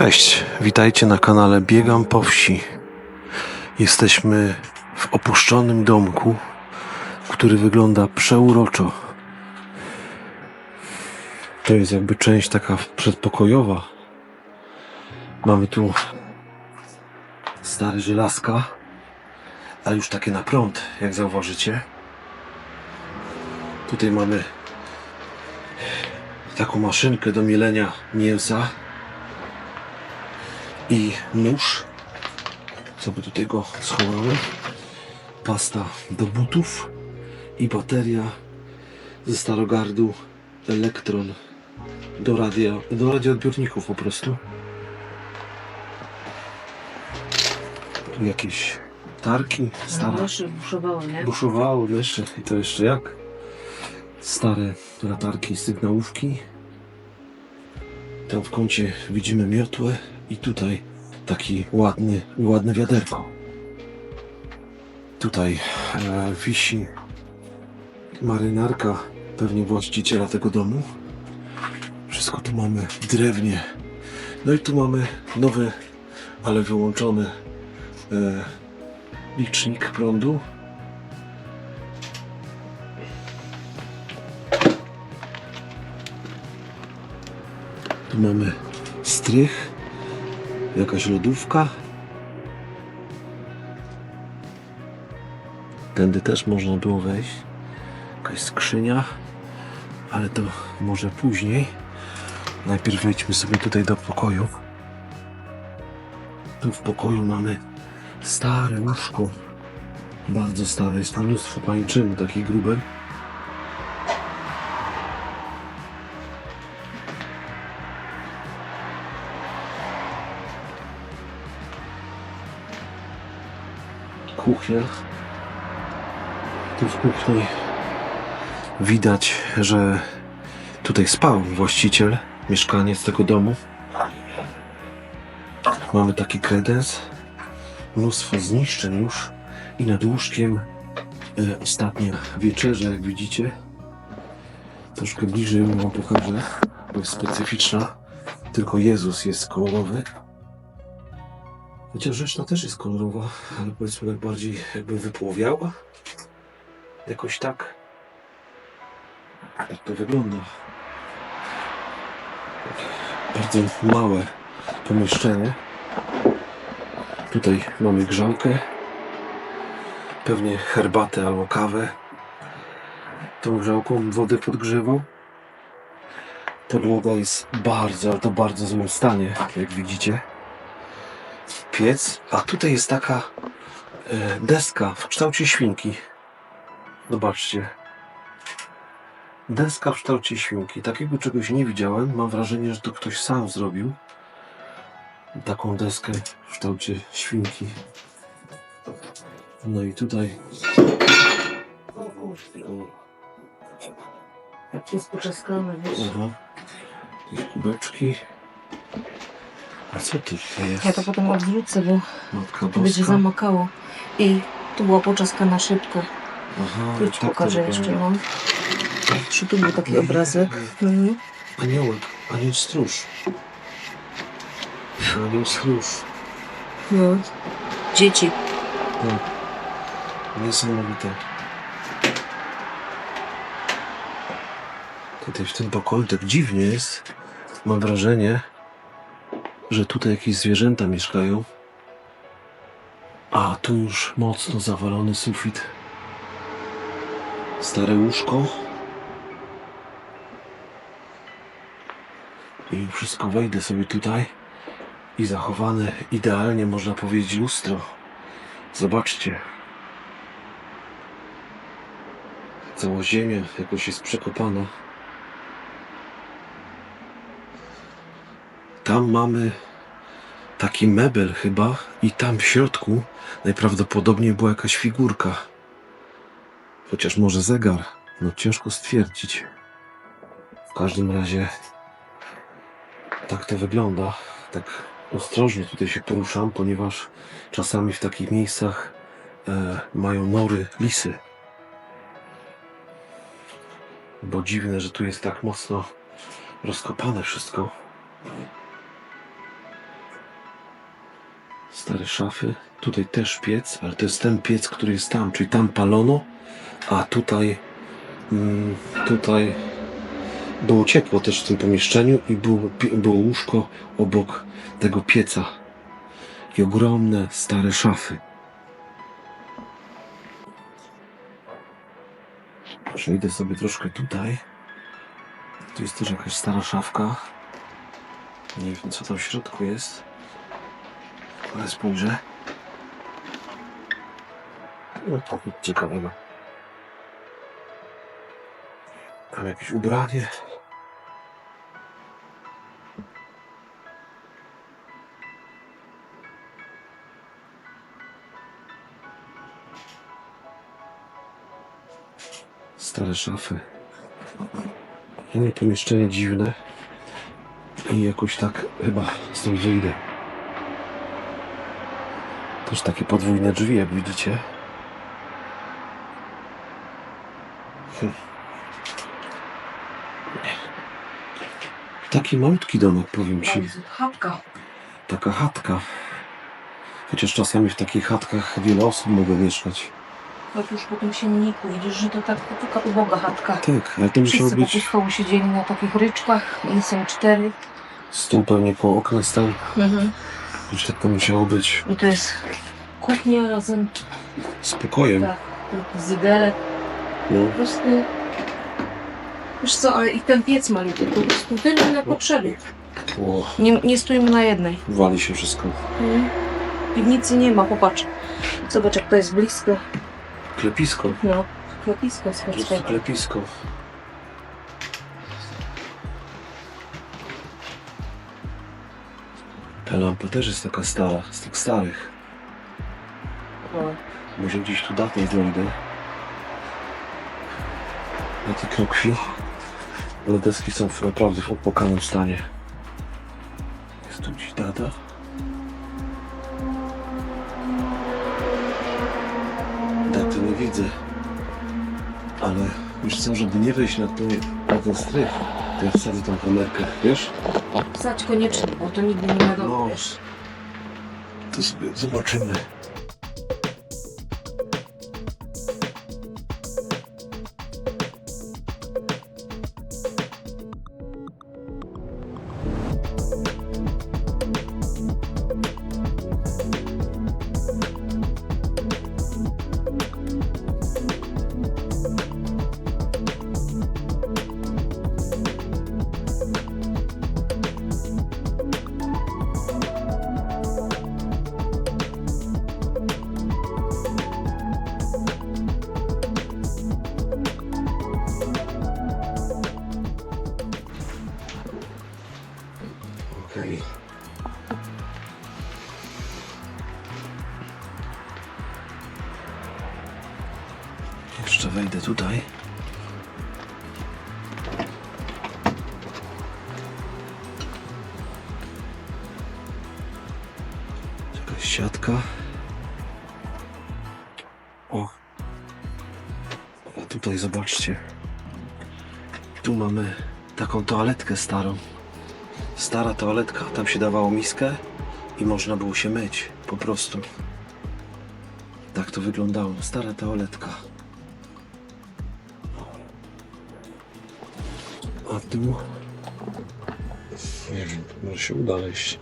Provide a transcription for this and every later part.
Cześć, witajcie na kanale Biegam po wsi. Jesteśmy w opuszczonym domku, który wygląda przeuroczo. To jest jakby część taka przedpokojowa. Mamy tu stare żelazka, ale już takie na prąd, jak zauważycie. Tutaj mamy taką maszynkę do mielenia mięsa i nóż. Co by tutaj go schowamy? Pasta do butów i bateria ze starogardu Elektron do, radia, do radioodbiorników po prostu. Tu jakieś tarki stare. Jeszcze buszowało, nie? Buszowało jeszcze i to jeszcze jak? Stare latarki, sygnałówki. Tam w kącie widzimy miotłę i tutaj taki ładny, ładne wiaderko. Tutaj e, wisi marynarka pewnie właściciela tego domu. Wszystko tu mamy drewnie. No i tu mamy nowy, ale wyłączony e, licznik prądu. Tu mamy strych, jakaś lodówka. Tędy też można było wejść. Jakaś skrzynia, ale to może później. Najpierw wejdźmy sobie tutaj do pokoju. Tu w pokoju mamy stare łóżko. Bardzo stare, jest mnóstwo pańczyny, takich grubych. Kuchnia. Tu w kuchni widać, że tutaj spał właściciel, mieszkaniec tego domu. Mamy taki kredens, mnóstwo zniszczeń już i nad łóżkiem e, ostatnia wieczerza, jak widzicie. Troszkę bliżej ją wam pokażę, bo jest specyficzna. Tylko Jezus jest kolorowy. Chociaż reszta też jest kolorowa, ale powiedzmy tak bardziej jakby wypłowiała. Jakoś tak. Tak to wygląda. Bardzo małe pomieszczenie. Tutaj mamy grzałkę. Pewnie herbatę albo kawę. Tą grzałką wodę podgrzewał. Podłoga jest bardzo, ale to bardzo złym stanie, jak widzicie piec, a tutaj jest taka e, deska w kształcie świnki. Zobaczcie. Deska w kształcie świnki. Takiego czegoś nie widziałem. Mam wrażenie, że to ktoś sam zrobił. Taką deskę w kształcie świnki. No i tutaj. Jak jest poczaskane, wiesz? Aha. Jakieś kubeczki. Co ty jest? Ja to potem odwrócę, bo Matka to będzie Boska. zamakało. I tu była poczaskana szybka. Aha, Tu ci tak to pokażę jeszcze, wygląda. no. Czy tu był taki obrazek? Mhm. Aniołek, anioł stróż. Anioł stróż. No. Dzieci. No. Niesamowite. Tutaj w tym pokoju tak dziwnie jest. Mam wrażenie, że tutaj jakieś zwierzęta mieszkają. A tu już mocno zawalony sufit. Stare łóżko. I wszystko wejdę sobie tutaj. I zachowane idealnie, można powiedzieć, lustro. Zobaczcie. Cała ziemia jakoś jest przekopana. Tam mamy taki mebel chyba i tam w środku najprawdopodobniej była jakaś figurka. Chociaż może zegar. No ciężko stwierdzić. W każdym razie tak to wygląda. Tak ostrożnie tutaj się poruszam, ponieważ czasami w takich miejscach e, mają nory lisy. Bo dziwne, że tu jest tak mocno rozkopane wszystko. Stare szafy. Tutaj też piec, ale to jest ten piec, który jest tam, czyli tam palono, a tutaj mm, tutaj było ciepło też w tym pomieszczeniu i było, było łóżko obok tego pieca. I ogromne stare szafy. Przejdę sobie troszkę tutaj. Tu jest też jakaś stara szafka. Nie wiem co tam w środku jest. Ale spojrzę. No to nic ciekawego. Tam jakieś ubranie. Stare szafy. Nie, pomieszczenie dziwne. I jakoś tak chyba stąd wyjdę. Też takie podwójne drzwi, jak widzicie. Hm. Taki malutki domek, powiem ci. Chatka. Taka chatka. Chociaż czasami w takich chatkach wiele osób mogło mieszkać. Jak już po tym sienniku widzisz, że to tak taka uboga chatka. Tak, ale to musiało Wszyscy być wokół stołu siedzieli na takich ryczkach i są cztery. stół pewnie po oknach stał. Mhm. Tak to musiało być. I to jest kuchnia razem Z pokojem. tak, zydelek. No. Po prostu... Wiesz co, ale i ten piec malutki, po prostu tyle ile potrzeby. O, Nie, nie stójmy na jednej. wali się wszystko. Mhm. Piwnicy nie ma, popatrz. Zobacz jak to jest blisko. Klepisko. No, klepisko Po jest prostu klepisko. Ta lampa też jest taka stara, z tych starych. No. Może gdzieś tu datę znajdę. Na tej krokwi. Ale deski są w- naprawdę w opłakanym stanie. Jest tu gdzieś data? Daty nie widzę. Ale już co, żeby nie wejść na, tą, na ten strych, to ja wsadzę tą kamerkę, wiesz? Wsadź koniecznie, bo to nigdy nie ma No, no. to sobie zobaczymy. Siatka. O. A tutaj zobaczcie. Tu mamy taką toaletkę starą. Stara toaletka, tam się dawało miskę i można było się myć, po prostu. Tak to wyglądało, stara toaletka. A tu... Nie wiem, może się uda wejść.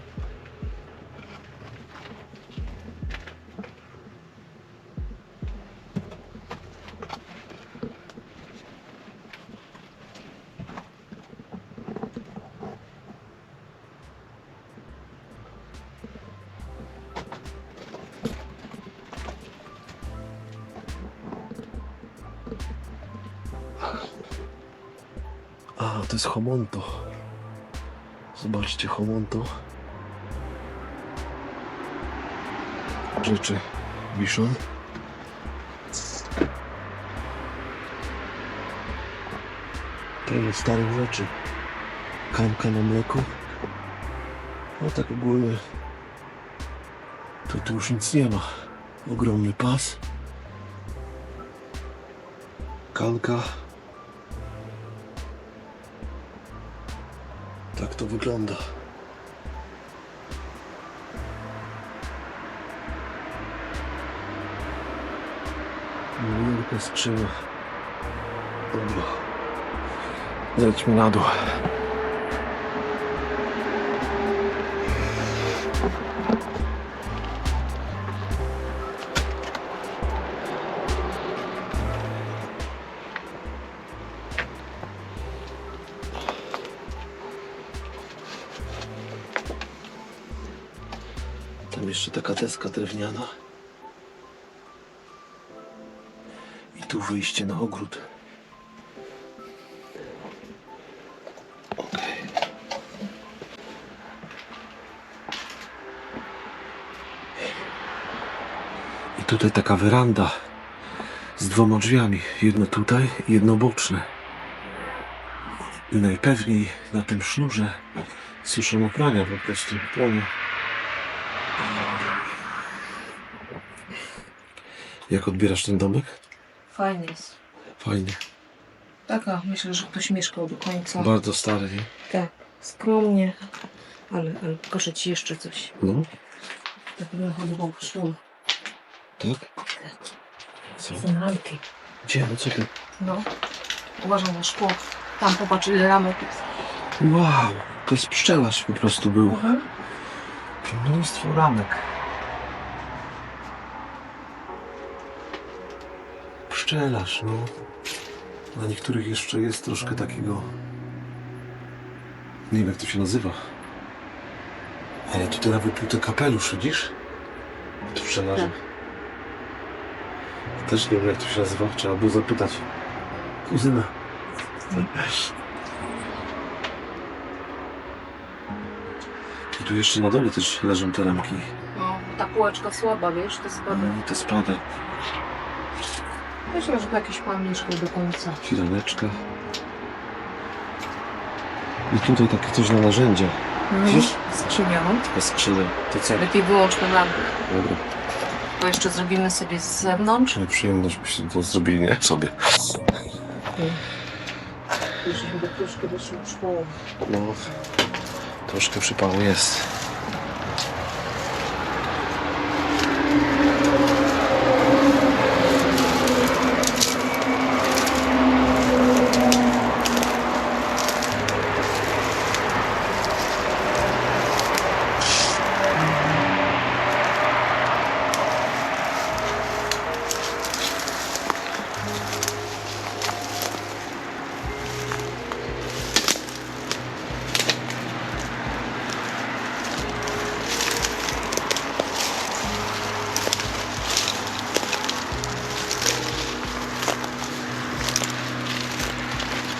To jest homonto. Zobaczcie, homonto. Rzeczy wiszą. Tyle starych rzeczy. Kanka na mleko. No tak ogólnie. To tu już nic nie ma. Ogromny pas. Kanka. Tak to wygląda. Wielka skrzynia. Dobra. Zejdźmy na dół. Jeszcze taka deska drewniana. I tu wyjście na ogród. I tutaj taka weranda z dwoma drzwiami. Jedno tutaj, jedno boczne. I najpewniej na tym sznurze suszą uprania po prostu. Pranie. Jak odbierasz ten domek? Fajny jest. Fajnie. Taka, myślę, że ktoś mieszkał do końca. Bardzo stary, nie? Tak, skromnie. Ale, ale pokażę ci jeszcze coś. No, Tak bym chodził po szkole. tak? Co? Ramki. Gdzie? No co ty? No. Uważam na szkło. Tam popatrz ile ramek jest. Wow, to jest pszczelarz po prostu był. Mhm. Mnóstwo ramek. Pszczelarz, no. Na niektórych jeszcze jest troszkę takiego... Nie wiem jak to się nazywa. Ale tutaj nawet tu ten kapelusz, widzisz? To pszczelarza. Tak. Też nie wiem jak to się nazywa, trzeba było zapytać. Kuzyna. tu jeszcze na dole też leżą te ramki. No, ta półeczka słaba, wiesz, to spada. No, te spada. Myślę, że to jakiś pan mieszkał do końca. Firaneczka. I tutaj takie coś na narzędzia. Widzisz? Skrzynia, no. Taka skrzynia. To co? Lepiej wyłącz tę lampę. Dobra. To jeszcze zrobimy sobie z zewnątrz. Czyli przyjemność byśmy to zrobili, nie? Sobie. Jeszcze chyba troszkę doszło w szkołę. No. Troszkę przypału jest.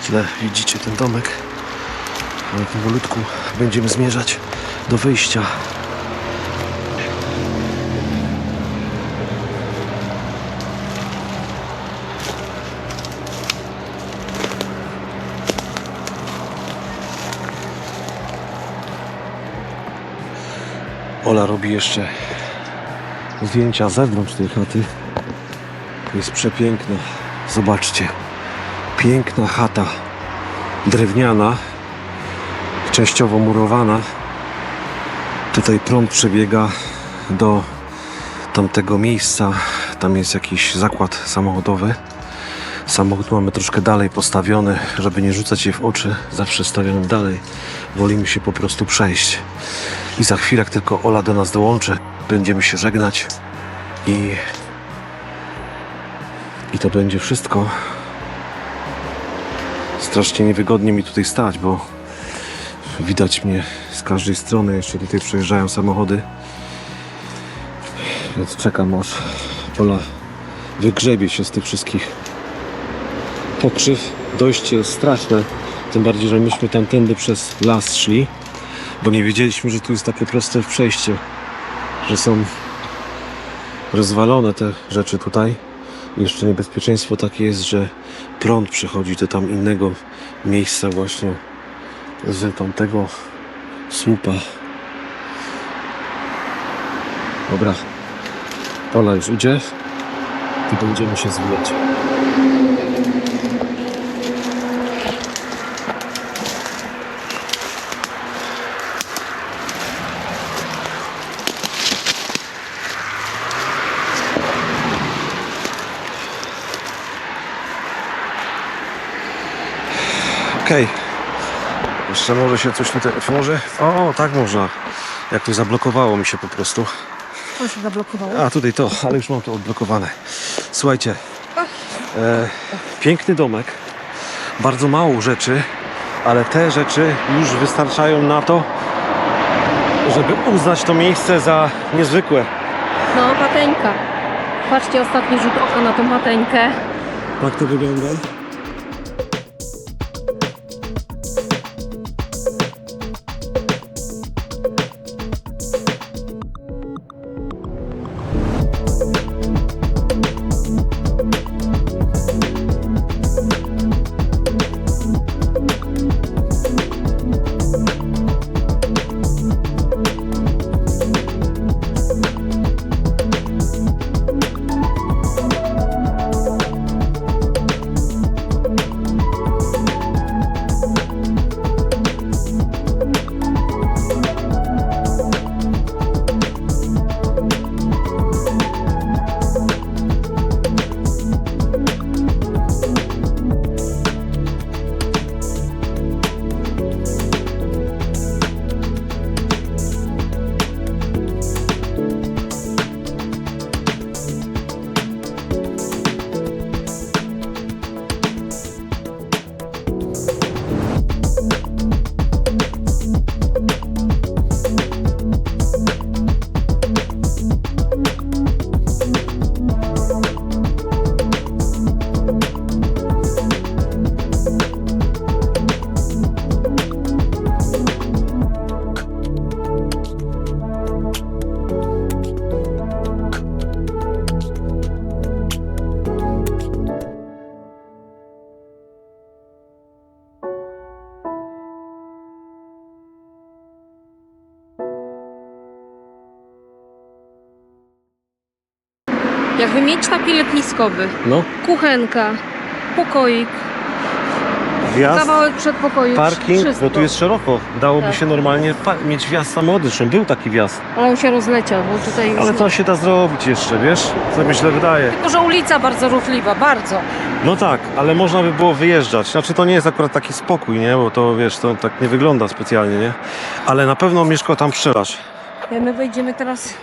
Źle widzicie ten domek. Powolutku będziemy zmierzać do wyjścia. Ola robi jeszcze zdjęcia zewnątrz tej chaty. Jest przepiękna. Zobaczcie. Piękna chata drewniana, częściowo murowana. Tutaj prąd przebiega do tamtego miejsca. Tam jest jakiś zakład samochodowy. Samochód mamy troszkę dalej postawiony, żeby nie rzucać się w oczy. Zawsze stawiamy dalej. Wolimy się po prostu przejść. I za chwilę, jak tylko Ola do nas dołączy, będziemy się żegnać. I, i to będzie wszystko. Strasznie niewygodnie mi tutaj stać, bo widać mnie z każdej strony. Jeszcze tutaj przejeżdżają samochody. Więc czekam aż Ola wygrzebie się z tych wszystkich pokrzyw. Dojście jest straszne. Tym bardziej, że myśmy tamtędy przez las szli, bo nie wiedzieliśmy, że tu jest takie proste przejście, że są rozwalone te rzeczy tutaj. Jeszcze niebezpieczeństwo takie jest, że prąd przechodzi do tam innego miejsca właśnie z tamtego słupa. Dobra. Ola już idzie i będziemy się zwijać. Okej. Jeszcze może się coś tutaj otworzy? O, tak można. Jakoś zablokowało mi się po prostu. To się zablokowało. A, tutaj to, ale już mam to odblokowane. Słuchajcie, e, piękny domek, bardzo mało rzeczy, ale te rzeczy już wystarczają na to, żeby uznać to miejsce za niezwykłe. No, pateńka. Patrzcie, ostatni rzut oka na tą pateńkę. Tak to wygląda. Jakby mieć taki letniskowy. No, Kuchenka, pokoik, wjazd, kawałek przedpokoju. parking, wszystko. bo tu jest szeroko. Dałoby Tak. się normalnie pa- mieć wjazd samochodyczny. Był taki wjazd. Ale on się rozleciał, bo tutaj już Ale to się da zrobić jeszcze, wiesz? Co mi się wydaje. Tylko, że ulica bardzo ruchliwa, bardzo. No tak, ale można by było wyjeżdżać. Znaczy to nie jest akurat taki spokój, nie? Bo to wiesz, to tak nie wygląda specjalnie, nie? Ale na pewno mieszkał tam pszczelarz. Ja my wejdziemy teraz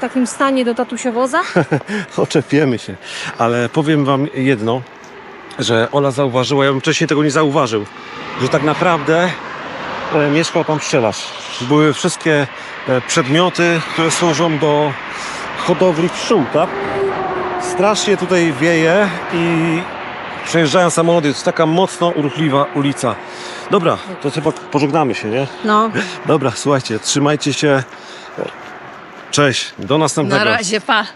takim stanie do tatusiewoza. Oczepiemy się. Ale powiem wam jedno, że Ola zauważyła, ja bym wcześniej tego nie zauważył, że tak naprawdę e, mieszkał tam pszczelarz. Były wszystkie e, przedmioty, które służą do hodowli pszczół, tak? Strasznie tutaj wieje i przejeżdżają samochody. To jest taka mocno urchliwa ulica. Dobra, to chyba pożegnamy się, nie? No, Dobra, słuchajcie, trzymajcie się. Cześć, do następnego. na razie, pa.